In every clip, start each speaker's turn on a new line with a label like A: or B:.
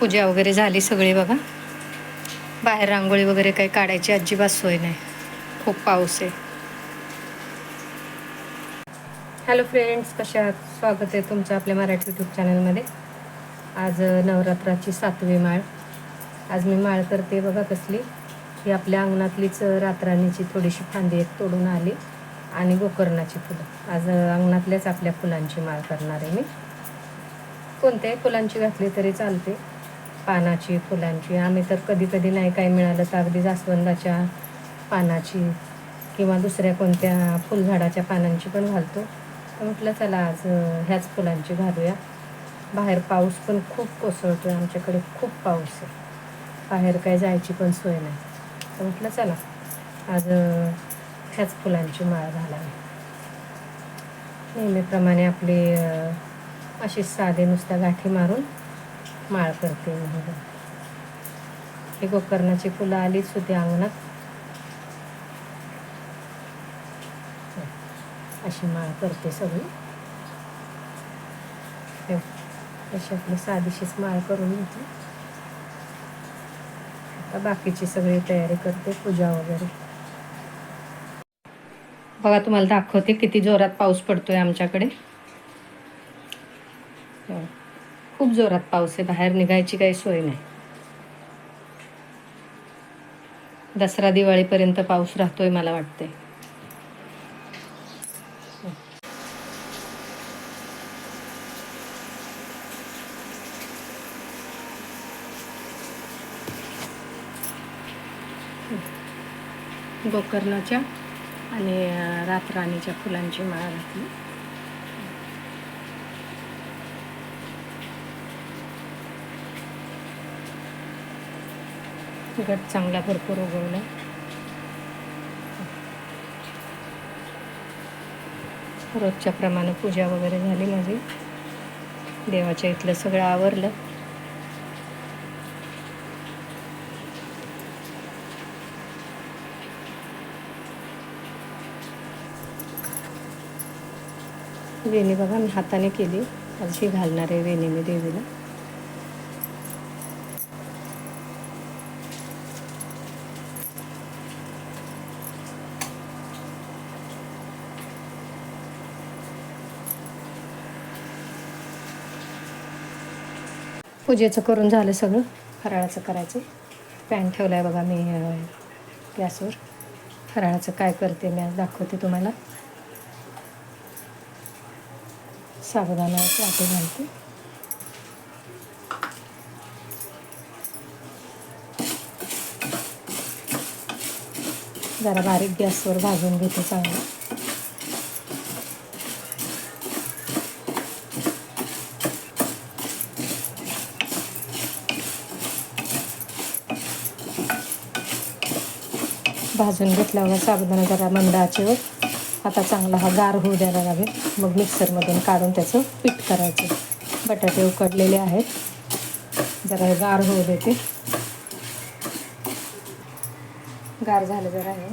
A: पूजा वगैरे झाली सगळी बघा. बाहेर रांगोळी वगैरे काही काढायची अजिबात सोय नाही. खूप पाऊस आहे. हॅलो फ्रेंड्स कशा आहात? स्वागत आहे तुमचं आपल्या मराठी यूट्यूब चॅनलमध्ये आज नवरात्राची सातवी माळ. आज मी माळ करते बघा कसली. ही आपल्या अंगणातलीच अ, रातराणीची थोडीशी फांदी एक तोडून आली आणि गोकर्णाची फुलं. आज अंगणातल्याच आपल्या फुलांची माळ करणार आहे मी. कोणत्याही फुलांची घातली तरी चालते. पानाची फुलांची. आम्ही तर कधी कधी नाही काय मिळालं तर अगदी जास्वंदाच्या पानाची किंवा दुसऱ्या कोणत्या फुलझाडाच्या पानांची पण घालतो. तर म्हटलं चला आज ह्याच फुलांची घालूया. बाहेर पाऊस पण खूप कोसळतो आहे आमच्याकडे खूप पाऊस आहे. बाहेर काय जायची पण सोय नाही. तर म्हटलं चला आज ह्याच फुलांची माळ घालावी. नेहमीप्रमाणे आपली अशी साधे नुसत्या गाठी मारून माळ करते हे गोकर्णाची फुलं आलीच होती अंगणात. अशी माळ करते सगळी. अशी आपली साधीशीच माळ करून घेते. आता बाकीची सगळी तयारी करते पूजा वगैरे. बघा तुम्हाला दाखवते किती जोरात पाऊस पडतोय आमच्याकडे हो. खूप जोरात पाऊस आहे बाहेर निघायची काही सोय नाही. दसरा दिवाळीपर्यंत पाऊस राहतोय मला वाटते गोकर्णाच्या आणि रातराणीच्या फुलांची माळ घातली. गट चांगला भरपूर उगवला. रोजच्या प्रमाणे पूजा वगैरे झाली माझी. देवाच्या इथलं सगळं आवरलं. वेणी बघा मी हाताने केली. अशी घालणार आहे वेणी मी देवीला. पूजेचं करून झालं सगळं. फराळाचं करायचं. पॅन ठेवला आहे बघा मी गॅसवर. फराळाचं काय करते मी आज दाखवते तुम्हाला. साबुदाणा वाटे घालते जरा बारीक गॅसवर भाजून घेते चांगलं. भाजून घेतल्यावर साबुदाणा जरा मंद आचेवर आता चांगला हा गार होऊ द्यायला लागेल. मग मिक्सरमधून काढून त्याचं पीठ करायचं. बटाटे उकडलेले आहेत. जरा हे गार होऊ देते. गार झालं जरा हे.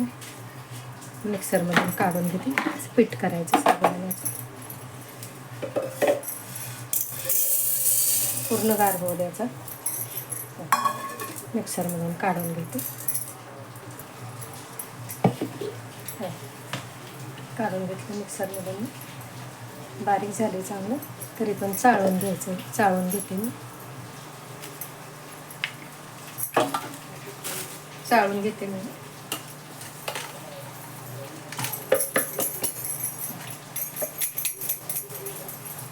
A: मिक्सरमधून काढून घेते. पीठ करायचं साबुदाण्याचं. पूर्ण गार होऊ द्यायचा. मिक्सरमधून काढून घेते. काढून घेतलं मिक्सरमधून. बारीक झाले चांगलं तरी पण चाळून घ्यायचं. चाळून घेते मी. चाळून घेते मी.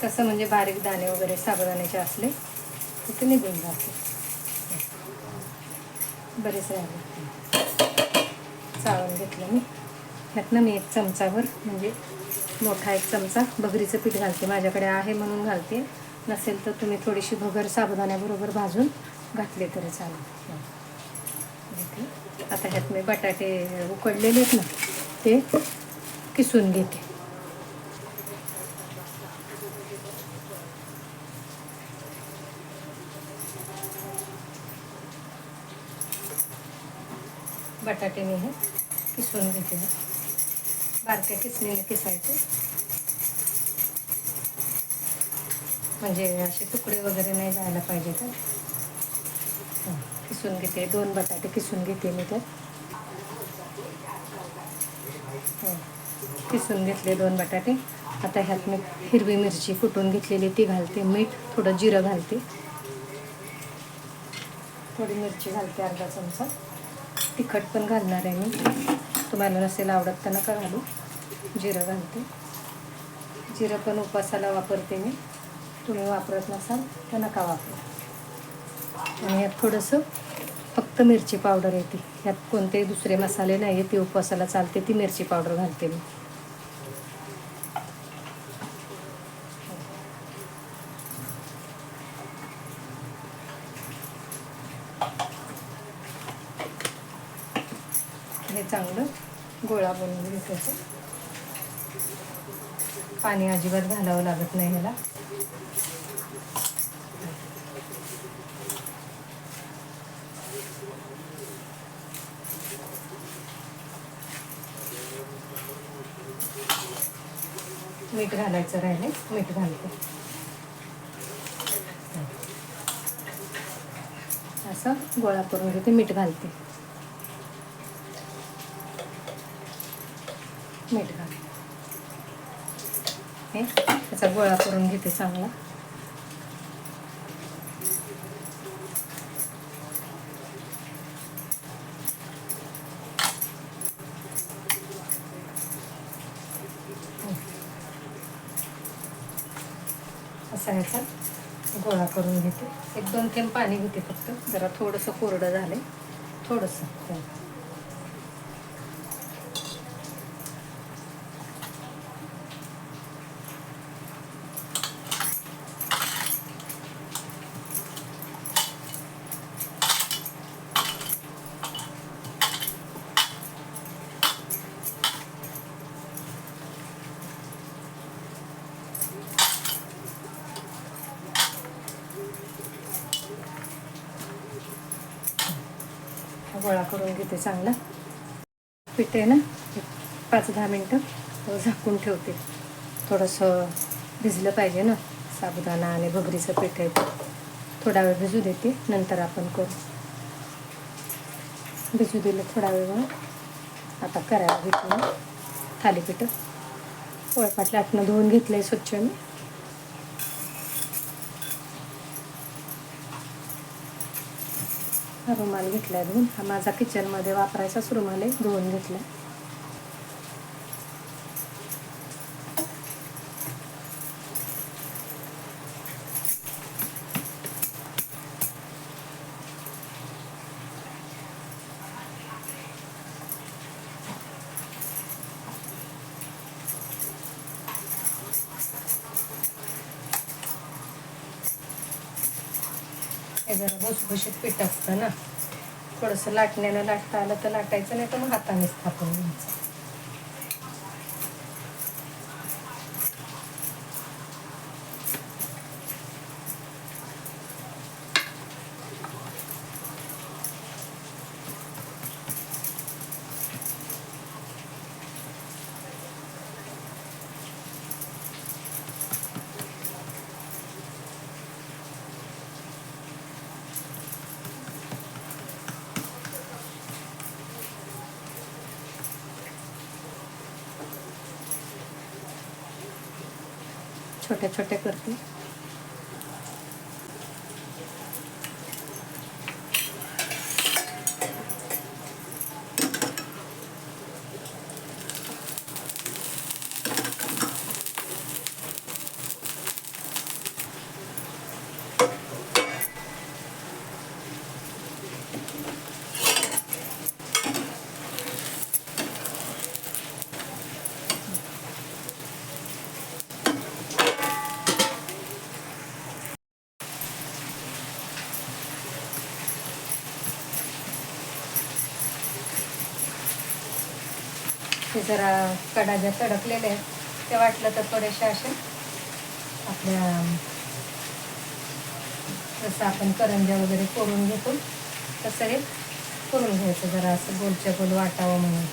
A: कसं म्हणजे बारीक दाणे वगैरे साबुदाण्याचे असले तर ते निघून जाते. बरेच राहिले. चाळून घेतलं मी. ह्यातनं मी एक चमचावर म्हणजे मोठा एक चमचा भगरीचं पीठ घालते. माझ्याकडे आहे म्हणून घालते. नसेल तर तुम्ही थोडीशी भगर साबुदाण्याबरोबर भाजून घातले तरी चालेल. आता ह्यात मी बटाटे उकडलेले आहेत ना ते किसून घेते. बटाटे मी हे बारक्या किसणीने किसायचे म्हणजे असे तुकडे वगैरे नाही जायला पाहिजे तर. किसून घेते दोन बटाटे किसून घेते मी तर. किसून घेतले दोन बटाटे. आता ह्यात मी हिरवी मिरची फुटून घेतलेली ती घालते मीठ थोडं जिरं घालते. थोडी मिरची घालते अर्धा चमचा. तिखट पण घालणार आहे मी. तुम्हाला नसेल आवडत त्यांना का घालू. जिरं घालते. जिरं पण उपासाला वापरते मी. तुम्ही वापरत नसाल तर नका वापरू. आणि यात थोडंसं फक्त मिरची पावडर येते. यात कोणतेही दुसरे मसाले नाही आहे ती उपवासाला चालते ती मिरची पावडर घालते मी. हे चांगलं गोळा बनवून घ्यायचं पाणी अजिबात घालावं लागत नाही ह्याला. मीठ घालायचं राहिले मीठ घालते. असं गोळा करून घेते मीठ घालते मीठ घाल हे त्याचा गोळा करून घेते चांगला. असा ह्याचा गोळा करून घेते. एक दोन थेंब पाणी घेते फक्त. जरा थोडंसं कोरडं झालं थोडंसं हो. गोळा करून घेते चांगला. पीठ आहे ना पाच दहा मिनटं झाकून ठेवते. थोडंसं भिजलं पाहिजे ना साबुदाणा आणि भगरीचं पीठ आहे. थोडा वेळ भिजू देते नंतर आपण करू. भिजू दिलं थोडा वेळ मग आता करायला घेतलं थालीपीठ. पोळपाट लाटणं धुवून घेतलं आहे स्वच्छ मी. हा रुमाल आहे धुवून हा माझा किचनमध्ये वापरायचाच रुमाल आहे धुवून घेतला हे जरा भुसभुशीत पीठ असतं ना. थोडंसं लाटण्यानं लाटता आलं तर लाटायचं नाही तर मग हातानेच थापून घ्यायचं. छोटे छोटे करते. ते जरा कडा ज्या तडकलेल्या आहेत. ते वाटलं तर थोडेसे अशा आपल्या जसं आपण करंजा वगैरे करून घेतो तसं हे करून घ्यायचं जरा असं गोलच्या गोल वाटावं म्हणून.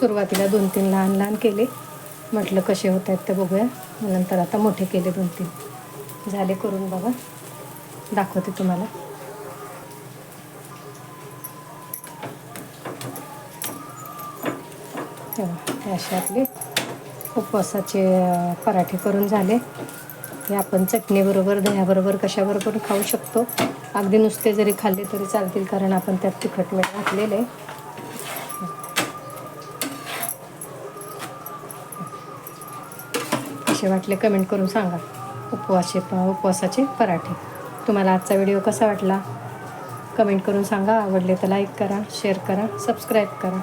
A: सुरुवातीला दोन तीन लहान लहान केले. म्हटलं कसे होत आहेत ते बघूया. मग नंतर आता मोठे केले दोन तीन. झाले करून बघा. दाखवते तुम्हाला. हो, तेव्हा असे आपले उपवासाचे पराठे करून झाले. हे आपण चटणीबरोबर दह्याबरोबर कशाबरोबर खाऊ शकतो. अगदी नुसते जरी खाल्ले तरी चालतील कारण आपण त्यात तिखट मीठ घातलेलं आहे. कसे वाटले कमेंट करून सांगा. उपवासचे उपवासाचे पराठे. तुम्हाला आजचा व्हिडिओ कसा वाटला? कमेंट करून सांगा. आवडले तर लाईक करा शेअर करा सबस्क्राईब करा.